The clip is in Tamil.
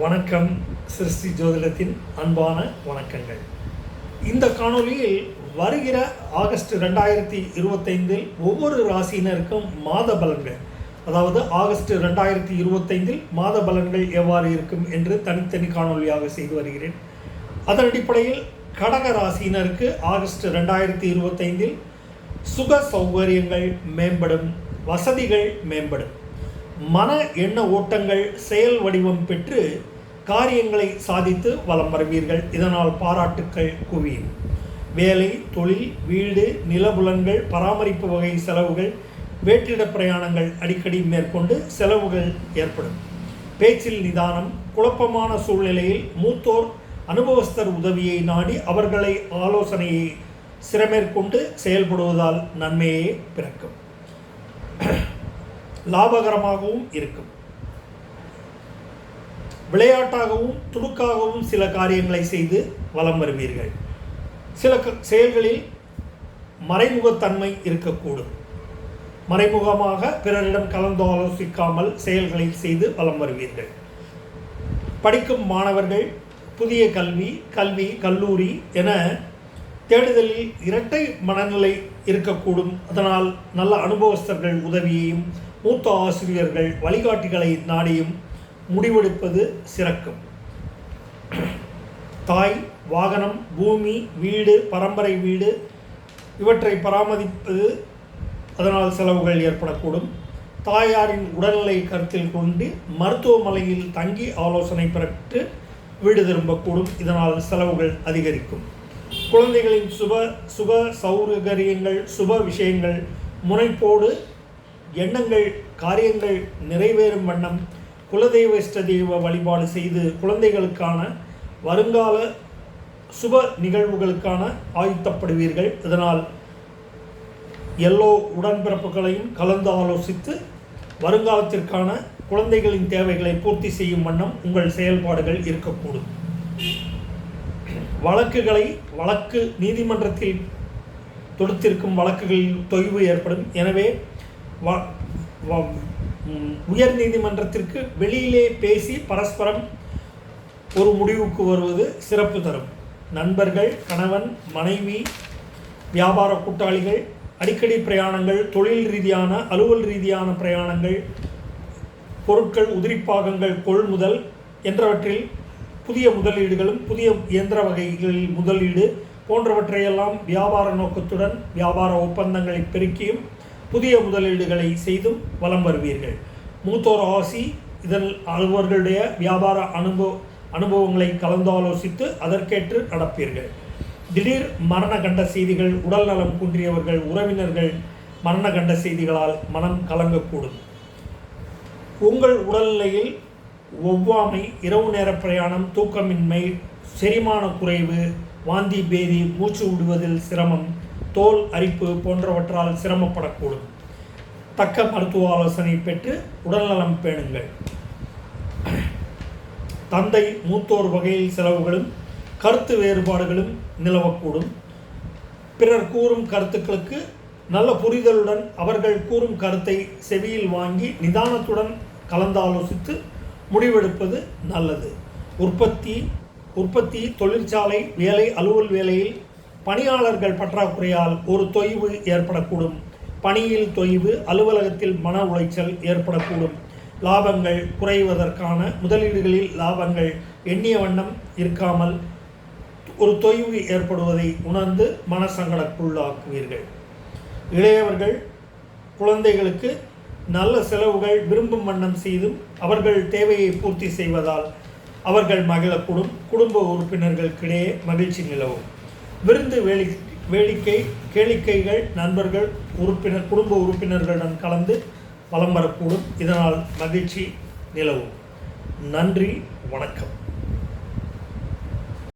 வணக்கம் சிருஷ்டி ஜோதிடத்தின் அன்பான வணக்கங்கள். இந்த காணொளியில் வருகிற ஆகஸ்ட் ரெண்டாயிரத்தி இருபத்தைந்தில் ஒவ்வொரு ராசியினருக்கும் மாத பலன்கள். அதாவது ஆகஸ்ட் ரெண்டாயிரத்தி இருபத்தைந்தில் மாத பலன்கள் எவ்வாறு இருக்கும் என்று தனித்தனி காணொளியாக செய்து வருகிறேன். அதன் அடிப்படையில் கடக ராசியினருக்கு ஆகஸ்ட் ரெண்டாயிரத்தி இருபத்தைந்தில் சுக சௌகரியங்கள் மேம்படும் வசதிகள் மேம்படும். மன எண்ண ஓட்டங்கள் செயல் வடிவம் பெற்று காரியங்களை சாதித்து வலம் வருவீர்கள். இதனால் பாராட்டுக்கள் குவியும். வேலை தொழில் வீடு நிலபுலன்கள் பராமரிப்பு வகை செலவுகள் வேற்றிட பிரயாணங்கள் அடிக்கடி மேற்கொண்டு செலவுகள் ஏற்படும். பேச்சில் நிதானம் குழப்பமான சூழ்நிலையில் மூத்தோர் அனுபவஸ்தர் உதவியை நாடி அவர்களை ஆலோசனையை சிறமேற்கொண்டு செயல்படுவதால் நன்மையே பிறக்கும். லாபகரமாகவும் இருக்கும். விளையாட்டாகவும் துடுக்காகவும் சில காரியங்களை செய்து வலம் வருவீர்கள். சில க- செயல்களில் மறைமுகத்தன்மை இருக்கக்கூடும். மறைமுகமாக பிறரிடம் கலந்தாலோசிக்காமல் செயல்களை செய்து வலம் வருவீர்கள். படிக்கும் மாணவர்கள் புதிய கல்வி கல்வி கல்லூரி என தேடுதலில் இரட்டை மனநிலை இருக்கக்கூடும். அதனால் நல்ல அனுபவஸ்தர்கள் உதவியையும் மூத்த ஆசிரியர்கள் வழிகாட்டிகளை நாடியும் முடிவெடுப்பது சிறக்கும். தாய் வாகனம் பூமி வீடு பரம்பரை வீடு இவற்றை பராமரிப்பது அதனால் செலவுகள் ஏற்படக்கூடும். தாயாரின் உடல்நிலை கருத்தில் கொண்டு மருத்துவமனையில் தங்கி ஆலோசனை பெற்று வீடு திரும்பக்கூடும். இதனால் செலவுகள் அதிகரிக்கும். குழந்தைகளின் சுப சுப சௌகரியங்கள் சுப விஷயங்கள் முனைப்போடு எண்ணங்கள் காரியங்கள் நிறைவேறும் வண்ணம் குலதெய்வ இஷ்ட தெய்வ வழிபாடு செய்து குழந்தைகளுக்கான வருங்கால சுப நிகழ்வுகளுக்கான ஆயுத்தப்படுவீர்கள். இதனால் எல்லோ உடன்பிறப்புகளையும் கலந்து ஆலோசித்து வருங்காலத்திற்கான குழந்தைகளின் தேவைகளை பூர்த்தி செய்யும் வண்ணம் உங்கள் செயல்பாடுகள் இருக்கக்கூடும். வழக்குகளை வழக்கு நீதிமன்றத்தில் தொடுத்திருக்கும் வழக்குகளில் தொய்வு ஏற்படும். எனவே வ- வ- உயர் நீதிமன்றத்திற்கு வெளியிலே பேசி பரஸ்பரம் ஒரு முடிவுக்கு வருவது சிறப்பு தரும். நண்பர்கள் கணவன் மனைவி வியாபார கூட்டாளிகள் அடிக்கடி பிரயாணங்கள் தொழில் ரீதியான அலுவல் ரீதியான பிரயாணங்கள் பொருட்கள் உதிரிப்பாகங்கள் கொள்முதல் என்றவற்றில் புதிய முதலீடுகளும் புதிய இயந்திர வகைகளில் முதலீடு போன்றவற்றையெல்லாம் வியாபார நோக்கத்துடன் வியாபார ஒப்பந்தங்களை பெருக்கியும் புதிய முதலீடுகளை செய்தும் வலம் வருவீர்கள். மூத்தோர் ஆசி இதன் அவர்களுடைய வியாபார அனுபவ அனுபவங்களை கலந்தாலோசித்து அதற்கேற்று நடப்பீர்கள். திடீர் மரண கண்ட செய்திகள் உடல் நலம் குன்றியவர்கள் உறவினர்கள் மரண கண்ட செய்திகளால் மனம் கலங்கக்கூடும். உங்கள் உடல்நிலையில் ஒவ்வாமை இரவு நேர பிரயாணம் தூக்கமின்மை செரிமான குறைவு வாந்தி பேதி மூச்சு விடுவதில் சிரமம் தோல் அரிப்பு போன்றவற்றால் சிரமப்படக்கூடும். தக்க மருத்துவ ஆலோசனை பெற்று உடல்நலம் பேணுங்கள். தந்தை மூத்தோர் வகையில் செலவுகளும் கருத்து வேறுபாடுகளும் நிலவக்கூடும். பிறர் கூறும் கருத்துக்களுக்கு நல்ல புரிதலுடன் அவர்கள் கூறும் கருத்தை செவியில் வாங்கி நிதானத்துடன் கலந்தாலோசித்து முடிவெடுப்பது நல்லது. உற்பத்தி உற்பத்தி தொழிற்சாலை வேலை அலுவல் வேலையில் பணியாளர்கள் பற்றாக்குறையால் ஒரு தொய்வு ஏற்படக்கூடும். பணியில் தொய்வு அலுவலகத்தில் மன உளைச்சல் ஏற்படக்கூடும். லாபங்கள் குறைவதற்கான முதலீடுகளில் லாபங்கள் எண்ணிய வண்ணம் இருக்காமல் ஒரு தொய்வு ஏற்படுவதை உணர்ந்து மனசங்கடக்குள்ளாக்குவீர்கள். இளையவர்கள் குழந்தைகளுக்கு நல்ல செலவுகள் விரும்பும் வண்ணம் செய்தும் அவர்கள் தேவையை பூர்த்தி செய்வதால் அவர்கள் மகிழக்கூடும். குடும்ப உறுப்பினர்களுக்கிடையே மகிழ்ச்சி நிலவும். விருந்து வேலி வேடிக்கை கேளிக்கைகள் நண்பர்கள் உறுப்பினர் குடும்ப உறுப்பினர்களுடன் கலந்து வலம் வரக்கூடும். இதனால் மகிழ்ச்சி நிலவும். நன்றி வணக்கம்.